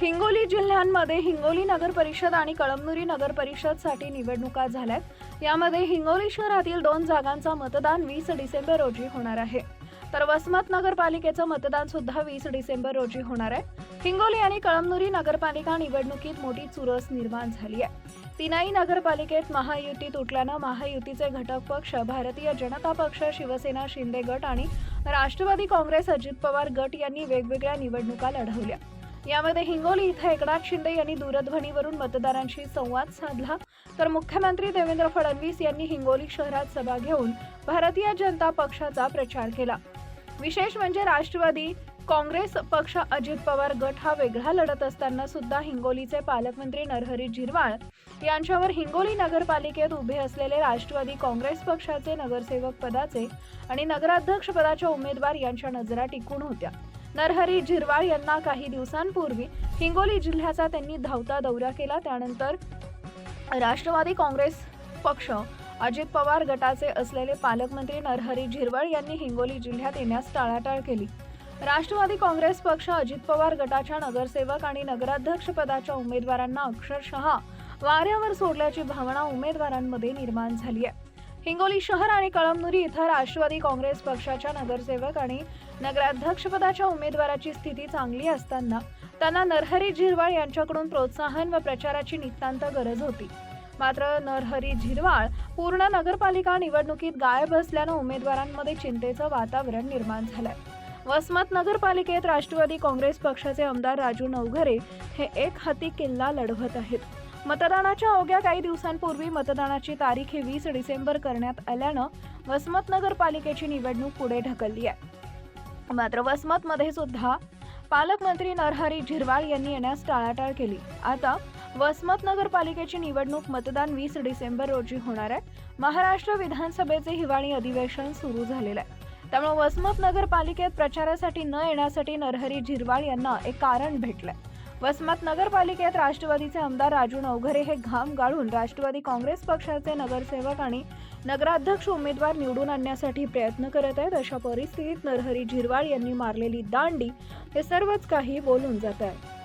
हिंगोली जिल्ह्यांमध्ये हिंगोली नगर परिषद आणि कळमनुरी नगर परिषदसाठी निवडणुका झाल्यात. यामध्ये हिंगोली शहरातील दोन जागांचा मतदान वीस डिसेंबर रोजी होणार आहे. तर वसमत नगरपालिकेचं मतदान सुद्धा वीस डिसेंबर रोजी होणार आहे. हिंगोली आणि कळमनुरी नगरपालिका निवडणुकीत मोठी चुरस निर्माण झाली आहे. तीनही नगरपालिकेत महायुती तुटल्यानं महायुतीचे घटक पक्ष भारतीय जनता पक्ष शिवसेना शिंदे गट आणि राष्ट्रवादी काँग्रेस अजित पवार गट यांनी वेगवेगळ्या निवडणुका लढवल्या. यामध्ये हिंगोली इथं एकनाथ शिंदे यांनी दूरध्वनीवरून मतदारांशी संवाद साधला. तर मुख्यमंत्री देवेंद्र फडणवीस यांनी हिंगोली शहरात सभा घेऊन भारतीय जनता पक्षाचा प्रचार केला. विशेष म्हणजे राष्ट्रवादी काँग्रेस पक्ष अजित पवार गट हा वेगळा लढत असताना सुद्धा हिंगोलीचे पालकमंत्री नरहरी झिरवाळ यांच्यावर हिंगोली नगरपालिकेत उभे असलेले राष्ट्रवादी काँग्रेस पक्षाचे नगरसेवक पदाचे आणि नगराध्यक्ष पदाच्या उमेदवार यांच्या नजरा टिकून होत्या. नरहरी झिरवाळ यांना काही दिवसांपूर्वी हिंगोली जिल्ह्याचा त्यांनी धावता दौरा केला. त्यानंतर राष्ट्रवादी काँग्रेस पक्ष अजित पवार गटाचे असलेले पालकमंत्री नरहरी झिरवळ यांनी हिंगोली जिल्ह्यात येण्यास टाळाटाळ केली. राष्ट्रवादी काँग्रेस पक्ष अजित पवार गटाच्या नगरसेवक आणि नगराध्यक्ष पदाच्या उमेदवारांना अक्षरशः वाऱ्यावर सोडल्याची भावना उमेदवारांमध्ये निर्माण झाली आहे. हिंगोली शहर आणि कळमनुरी इथं राष्ट्रवादी काँग्रेस पक्षाच्या नगरसेवक आणि नगराध्यक्षपदाच्या उमेदवाराची स्थिती चांगली असताना त्यांना नरहरी झिरवाळ यांच्याकडून प्रोत्साहन व प्रचाराची नितांत गरज होती. मात्र नरहरी झिरवाळ पूर्ण नगरपालिका निवडणुकीत गायब असल्यानं उमेदवारांमध्ये चिंतेचं वातावरण निर्माण झालंय. वसमत नगरपालिकेत राष्ट्रवादी काँग्रेस पक्षाचे आमदार राजू नवघरे हे एक हाती किल्ला लढवत आहेत. मतदानाच्या अवघ्या काही दिवसांपूर्वी मतदानाची तारीख ही वीस डिसेंबर करण्यात आल्यानं वसमत नगरपालिकेची निवडणूक पुढे ढकलली आहे. मात्र वसमतमध्ये सुद्धा पालकमंत्री नरहरी झिरवाळ यांनी येण्यास टाळाटाळ केली. आता वसमत नगरपालिकेची निवडणूक मतदान वीस डिसेंबर रोजी होणार आहे. महाराष्ट्र विधानसभेचे हिवाळी अधिवेशन सुरू झालेलं आहे. त्यामुळे वसमत नगरपालिकेत प्रचारासाठी न येण्यासाठी नरहरी झिरवाळ यांना एक कारण भेटलंय. वसमत नगरपालिकेत राष्ट्रवादीचे आमदार राजू नवघरे हे घाम गाळून राष्ट्रवादी काँग्रेस पक्षाचे नगरसेवक आणि नगराध्यक्ष उमेदवार निवडून आणण्यासाठी प्रयत्न करत आहेत. अशा परिस्थितीत नरहरी झिरवाळ यांनी मारलेली दांडी हे सर्वच काही बोलून जात आहे.